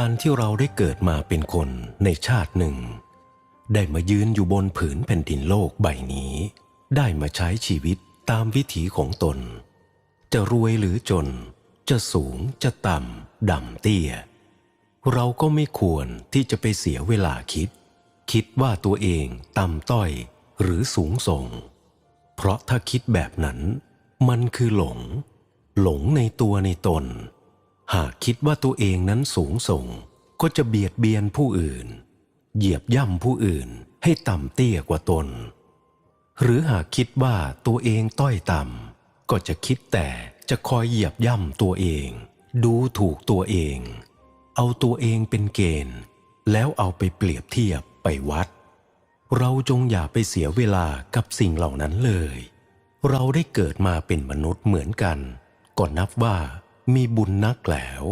การที่เราได้เกิดมาเป็นคนในชาติหนึ่ง ได้มายืนอยู่บนผืนแผ่นดินโลกใบนี้ ได้มาใช้ชีวิตตามวิถีของตน จะรวยหรือจน จะสูงจะต่ำดำเตี้ย เราก็ไม่ควรที่จะไปเสียเวลาคิด คิดว่าตัวเองต่ำต้อยหรือสูงส่ง เพราะถ้าคิดแบบนั้น มันคือหลง หลงในตัวในตน หากคิดว่าตัวเองนั้นสูงส่ง ก็จะเบียดเบียนผู้อื่น เหยียบย่ำผู้อื่นให้ต่ำเตี้ยกว่าตน หรือหากคิดว่าตัวเองต้อยต่ำก็จะคิดแต่จะคอยเหยียบย่ำตัวเอง ดูถูกตัวเอง เอาตัวเองเป็นเกณฑ์ แล้วเอาไปเปรียบเทียบไปวัด เราจงอย่าไปเสียเวลากับสิ่งเหล่านั้นเลย เราได้เกิดมาเป็นมนุษย์เหมือนกัน ก็นับว่า มีบุญนักแล้ว